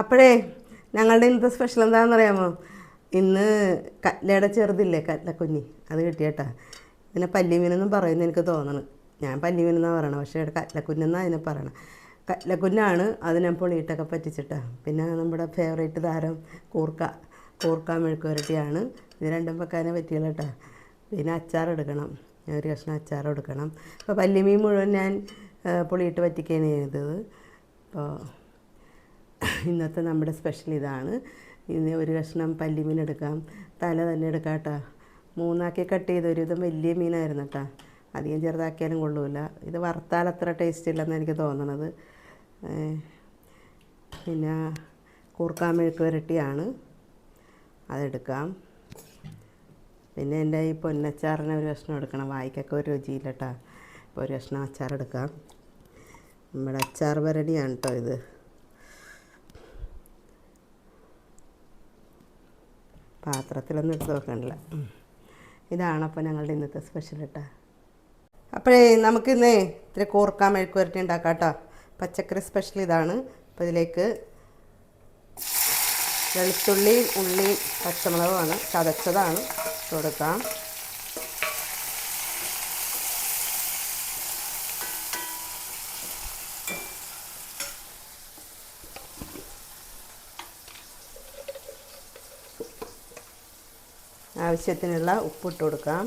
അപ്പോഴേ ഞങ്ങളുടെ ഇന്നത്തെ സ്പെഷ്യൽ എന്താണെന്ന് അറിയാമോ ഇന്ന് കട്ലയുടെ ചെറുതില്ലേ കട്ലക്കുഞ്ഞി അത് കിട്ടിയേട്ടാ. ഇതിനെ പല്ലിമീനെന്നും പറയുന്നത് എനിക്ക് തോന്നണം. ഞാൻ പല്ലിമീനെന്നാണ് പറയണത് പക്ഷേ ഇവിടെ കട്ലക്കുഞ്ഞെന്നാണ് അതിനെ പറയണം. കട്ലക്കുഞ്ഞാണ് അതിനെ പൊളിയിട്ടൊക്കെ പറ്റിച്ചിട്ടാ. പിന്നെ നമ്മുടെ ഫേവറേറ്റ് താരം കൂർക്ക കൂർക്ക മെഴുക്ക് പുരട്ടിയാണ് ഇത് രണ്ടും വെക്കാനേ പറ്റിയില്ല കേട്ടോ. പിന്നെ അച്ചാർ എടുക്കണം ഒരു കഷ്ണം അച്ചാർ എടുക്കണം. അപ്പോൾ പല്ലിമീൻ മുഴുവൻ ഞാൻ പുളിയിട്ട് പറ്റിക്കുകയാണ് ചെയ്തത്. അപ്പോൾ ഇന്നത്തെ നമ്മുടെ സ്പെഷ്യൽ ഇതാണ്. ഇന്ന് ഒരു കഷ്ണം പല്ലിമീൻ എടുക്കാം. തല തന്നെ എടുക്കാം കേട്ടോ മൂന്നാക്കി കട്ട് ചെയ്ത് ഒരുവിധം വലിയ മീനായിരുന്നു കേട്ടോ അധികം ചെറുതാക്കിയാലും കൊള്ളൂല. ഇത് വറുത്താൽ അത്ര ടേസ്റ്റ് ഇല്ലെന്ന് എനിക്ക് തോന്നണത്. പിന്നെ കൂർക്കാൻ മെഴുക്ക് വരട്ടിയാണ്. അതെടുക്കാം. പിന്നെ എന്റെ ഈ പൊന്നച്ചാറിന് ഒരു കഷ്ണം എടുക്കണം. വായിക്കൊക്കെ ഒരു രുചിയില്ല കേട്ടോ ഇപ്പോൾ ഒരു കഷ്ണം അച്ചാർ എടുക്കാം. നമ്മുടെ അച്ചാർ ഭരണിയാണ് കേട്ടോ ഇത്. പാത്രത്തിലൊന്നും എടുത്ത് വെക്കണില്ല. ഇതാണപ്പോൾ ഞങ്ങളുടെ ഇന്നത്തെ സ്പെഷ്യൽ കേട്ടോ അപ്പോഴേ നമുക്കിന്ന് ഇത്തിരി കൂർക്കാൻ മെഴുക്കുവരട്ടി ഉണ്ടാക്കാം കേട്ടോ പച്ചക്കറി സ്പെഷ്യൽ ഇതാണ്. അപ്പോൾ ഇതിലേക്ക് വെളുത്തുള്ളിയും ഉള്ളിയും പച്ചമുളകുമാണ്. ചതച്ചതാണ്. കൊടുക്കാം. ആവശ്യത്തിനുള്ള ഉപ്പിട്ട് കൊടുക്കാം.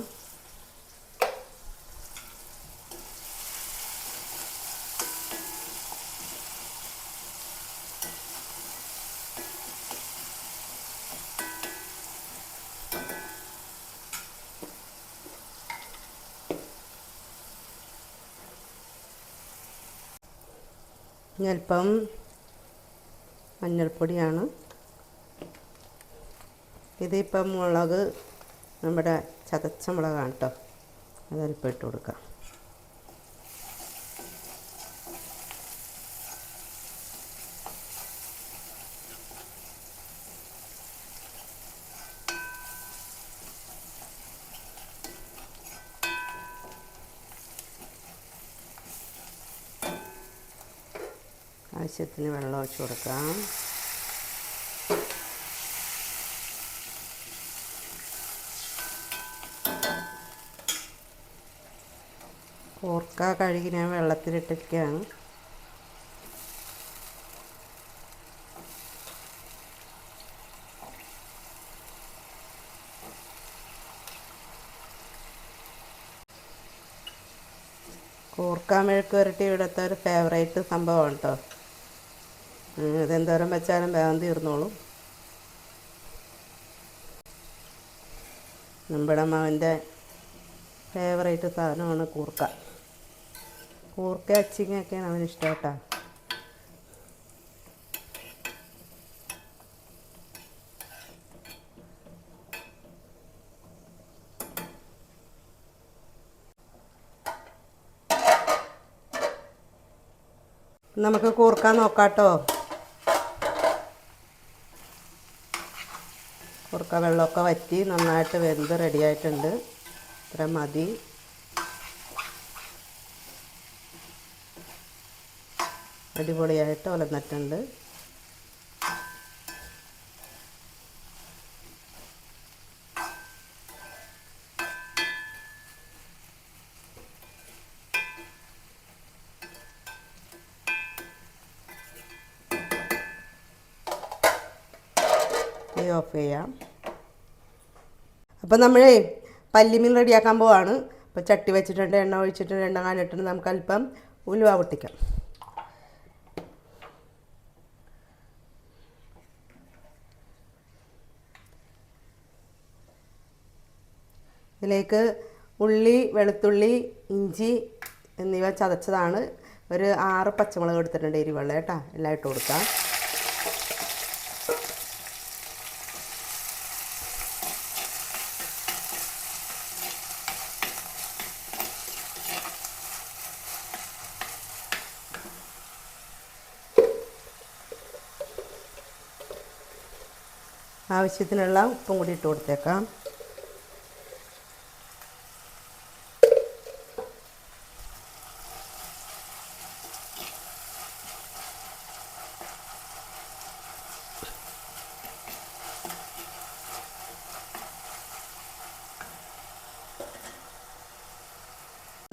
അല്പം മഞ്ഞൾപ്പൊടിയാണ്. ഇതിപ്പം മുളക് നമ്മുടെ ചതച്ച മുളകാണ് കേട്ടോ അതല്പം ഇട്ട് കൊടുക്കാം ആവശ്യത്തിന് വെള്ളം ഒഴിച്ച് കൊടുക്കാം. കൂർക്ക കഴുകി ഞാൻ വെള്ളത്തിലിട്ടിരിക്കുകയാണ് കൂർക്ക മെഴുക്ക് വരട്ടി ഇവിടുത്തെ ഒരു ഫേവറേറ്റ് സംഭവമാണ് കേട്ടോ ഇതെന്തോരം വെച്ചാലും വേഗം തീർന്നോളും. നമ്മുടെ മകന്റെ ഫേവറേറ്റ് സാധനമാണ് കൂർക്ക. കൂർക്ക അച്ചിങ്ങൊക്കെയാണ് അവന് ഇഷ്ടം കേട്ടോ. നമുക്ക് കൂർക്കാൻ നോക്കാട്ടോ കൂർക്ക വെള്ളമൊക്കെ വറ്റി നന്നായിട്ട് വെന്ത് റെഡിയായിട്ടുണ്ട് ഇത്ര മതി. അടിപൊളിയായിട്ട് ഒലന്നിട്ടുണ്ട്. തീ ഓഫ് ചെയ്യാം. അപ്പോൾ നമ്മളേ പല്ലിമീൻ റെഡിയാക്കാൻ പോവാണ്. അപ്പോൾ ചട്ടി വെച്ചിട്ടുണ്ട് എണ്ണ ഒഴിച്ചിട്ടുണ്ട് എണ്ണ കാണിട്ടുണ്ട് നമുക്ക് അല്പം ഉലുവ പൊട്ടിക്കാം. ഇതിലേക്ക് ഉള്ളി വെളുത്തുള്ളി ഇഞ്ചി എന്നിവ ചതച്ചതാണ്. ഒരു ആറ് പച്ചമുളക് എടുത്തിട്ടുണ്ട് എരിവെള്ളം കേട്ടോ. എല്ലാം ഇട്ട് കൊടുക്കാം. ആവശ്യത്തിനുള്ള ഉപ്പും കൂടി ഇട്ട് കൊടുത്തേക്കാം.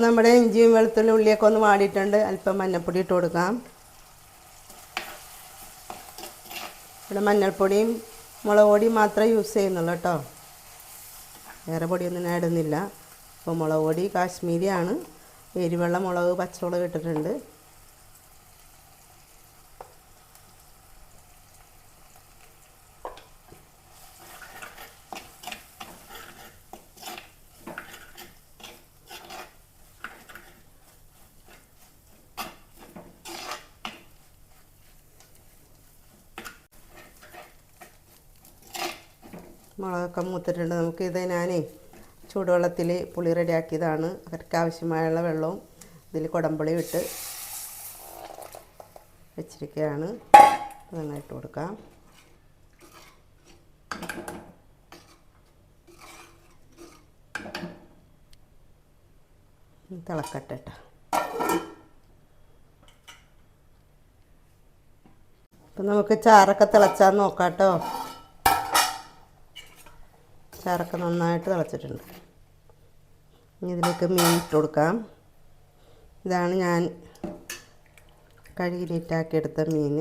നമ്മുടെ ഇഞ്ചിയും വെളുത്തുള്ളി ഉള്ളിയൊക്കെ ഒന്ന് വാടിയിട്ടുണ്ട്. അല്പം മഞ്ഞൾപ്പൊടി ഇട്ട് കൊടുക്കാം. ഇവിടെ മഞ്ഞൾപ്പൊടിയും മുളക് പൊടിയും മാത്രമേ യൂസ് ചെയ്യുന്നുള്ളൂ കേട്ടോ. വേറെ പൊടിയൊന്നും ഇടുന്നില്ല. അപ്പോൾ മുളക് പൊടി കാശ്മീരിയാണ്. എരിവെള്ളം മുളക് പച്ചമുളക് ഇട്ടിട്ടുണ്ട്. മുളകൊക്കെ മൂത്തിട്ടുണ്ട്. നമുക്ക് ഇത് ഞാനേ ചൂടുവെള്ളത്തിൽ പുളി റെഡിയാക്കിയതാണ്. അവർക്ക് ആവശ്യമായുള്ള വെള്ളവും ഇതിൽ കുടമ്പുളി ഇട്ട് വെച്ചിരിക്കുകയാണ്. അതങ്ങനെ ഇട്ട് കൊടുക്കാം. തിളക്കട്ടെ ട്ടോ. അപ്പം നമുക്ക് ചാറൊക്കെ തിളച്ചാൽ നോക്കാം കേട്ടോ ചാറൊക്കെ നന്നായിട്ട് തിളച്ചിട്ടുണ്ട്. ഇനി ഇതിലേക്ക് മീൻ ഇട്ട് കൊടുക്കാം. ഇതാണ് ഞാൻ കഴുകി എടുത്ത മീൻ.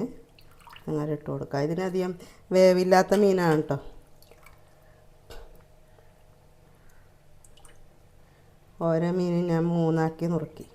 അങ്ങനെ ഇട്ട് കൊടുക്കാം. ഇതിനധികം വേവില്ലാത്ത മീനാണ് കേട്ടോ ഓരോ മീനും ഞാൻ മൂന്നാക്കി നുറുക്കി.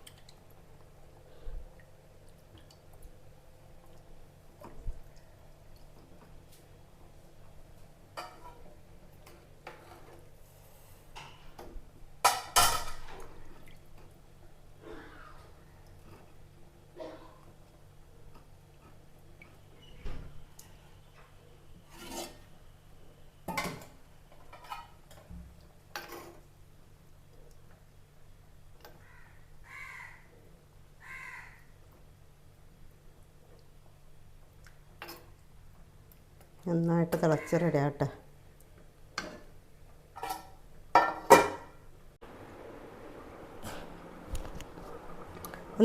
നന്നായിട്ട് തിളച്ച് റെഡിയാട്ടെ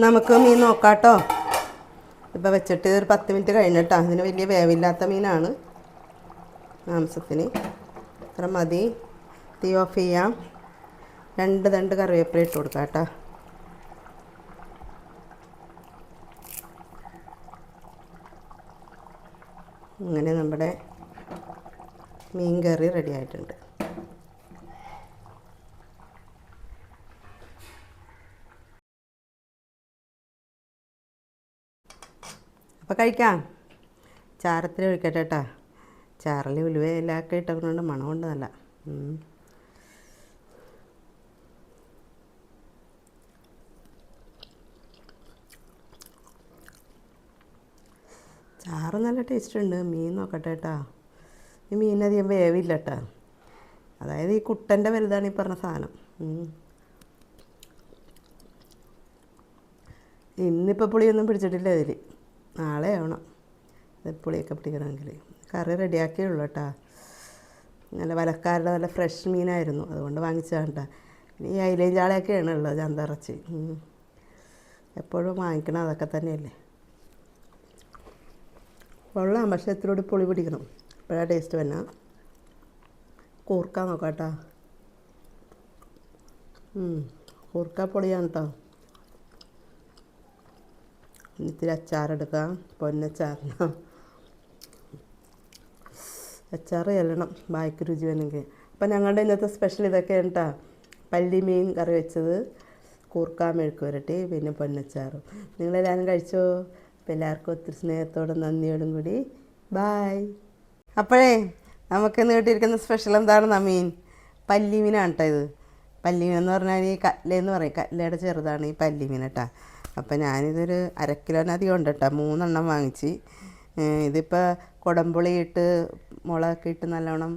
നമുക്ക് മീൻ നോക്കാട്ടോ ഇപ്പോൾ വെച്ചിട്ട് ഒരു പത്ത് മിനിറ്റ് കഴിഞ്ഞിട്ടാ അതിന് വലിയ വേവില്ലാത്ത മീനാണ് മാംസത്തിന്. ഇത്ര മതി. തീ ഓഫ് ചെയ്യാം. രണ്ട് തണ്ട് കറിവേപ്പില ഇട്ട് കൊടുക്കാം കേട്ടോ. അങ്ങനെ നമ്മുടെ മീൻ കറി റെഡി ആയിട്ടുണ്ട്. അപ്പോൾ കഴിക്കാം. ചാരത്തിൽ ഒഴിക്കട്ടെ കേട്ടോ ചാറിൽ ഉലുവ ഇട്ടതുകൊണ്ട് മണമുണ്ട് നല്ല. ചാറ് നല്ല ടേസ്റ്റ് ഉണ്ട്. മീൻ നോക്കട്ടെ കേട്ടോ ഈ മീനധികം വേവില്ല കേട്ടോ അതായത് ഈ കുട്ടന്റെ വലുതാണ് ഈ പറഞ്ഞ സാധനം. ഇന്നിപ്പോൾ പുളിയൊന്നും പിടിച്ചിട്ടില്ല ഇതിൽ നാളെ ആവണം. പുളിയൊക്കെ പിടിക്കണമെങ്കിൽ കറി റെഡിയാക്കിയേ ഉള്ളൂ കേട്ടോ നല്ല വലക്കാരുടെ നല്ല ഫ്രഷ് മീനായിരുന്നു. അതുകൊണ്ട് വാങ്ങിച്ചതാണ് കേട്ടോ ഈ അയിലേം ചാളയൊക്കെയാണ് ഉള്ളത് ചന്തറച്ചി എപ്പോഴും വാങ്ങിക്കണം അതൊക്കെ തന്നെയല്ലേ? കൊള്ളാം പക്ഷെ ഇത്തിരി പുളി പിടിക്കണം. ഇപ്പോഴാണ് ടേസ്റ്റ് വന്ന കൂർക്ക നോക്കാം കേട്ടോ കൂർക്ക പൊളിയാണ് കേട്ടോ ഇത്തിരി അച്ചാറെടുക്കാം പൊന്നച്ചാറിന്. അച്ചാർ ചെല്ലണം. ബായ്ക്ക് രുചി വേണമെങ്കിൽ അപ്പം ഞങ്ങളുടെ ഇന്നത്തെ സ്പെഷ്യൽ ഇതൊക്കെയാണ് കേട്ടോ പല്ലി മീൻ കറി വെച്ചത്. കൂർക്കാമെഴുക്ക് വരട്ടി പിന്നെ പൊന്നച്ചാറും. നിങ്ങളെല്ലാവരും കഴിച്ചോ? അപ്പം എല്ലാവർക്കും ഒത്തിരി സ്നേഹത്തോടും നന്ദിയോടും കൂടി. ബായ് അപ്പോഴേ നമുക്ക് നീട്ടിയിരിക്കുന്ന സ്പെഷ്യൽ എന്താണ് മീൻ പല്ലി മീനാണ് കേട്ടോ ഇത്. പല്ലി മീൻ എന്ന് പറഞ്ഞാൽ ഈ കല്ലേന്ന് പറയും. കല്ലയുടെ ചെറുതാണ് ഈ പല്ലി മീൻ കേട്ടോ അപ്പം ഞാനിതൊരു അരക്കിലോനധികം ഉണ്ട് കേട്ടോ മൂന്നെണ്ണം വാങ്ങിച്ച്. ഇതിപ്പോൾ കുടംപുളി ഇട്ട് മുളകൊക്കെ ഇട്ട് നല്ലോണം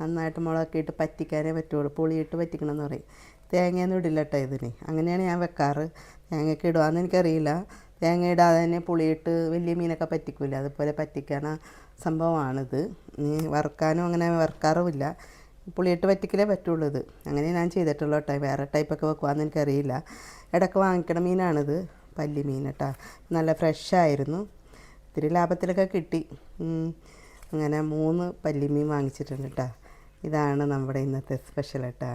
നന്നായിട്ട് മുളകൊക്കെ ഇട്ട് പറ്റിക്കാനേ പറ്റുള്ളൂ. പുളിയിട്ട് പറ്റിക്കണം എന്ന് പറയും. തേങ്ങയൊന്നും ഇടില്ല കേട്ടോ ഇതിന്. അങ്ങനെയാണ് ഞാൻ വെക്കാറ്. തേങ്ങയൊക്കെ ഇടുവാന്ന് എനിക്കറിയില്ല. തേങ്ങ ഇടാതെ തന്നെ പുളിയിട്ട് വലിയ മീനൊക്കെ പറ്റിക്കില്ല അതുപോലെ പറ്റിക്കണ സംഭവമാണിത്. വറുക്കാനും അങ്ങനെ വറുക്കാറുമില്ല. പുളിയിട്ട് പറ്റിക്കലേ പറ്റുള്ളൂ ഇത്. അങ്ങനെ ഞാൻ ചെയ്തിട്ടുള്ളൂ കേട്ടോ. വേറെ ടൈപ്പൊക്കെ വെക്കുവാന്ന് എനിക്കറിയില്ല. ഇടയ്ക്ക് വാങ്ങിക്കണ മീനാണിത്. പല്ലി മീൻ കേട്ടോ. നല്ല ഫ്രഷായിരുന്നു ഇത്തിരി ലാഭത്തിലൊക്കെ കിട്ടി. അങ്ങനെ മൂന്ന് പല്ലിമീൻ വാങ്ങിച്ചിട്ടുണ്ട് കേട്ടോ. ഇതാണ് നമ്മുടെ ഇന്നത്തെ സ്പെഷ്യൽ കേട്ടോ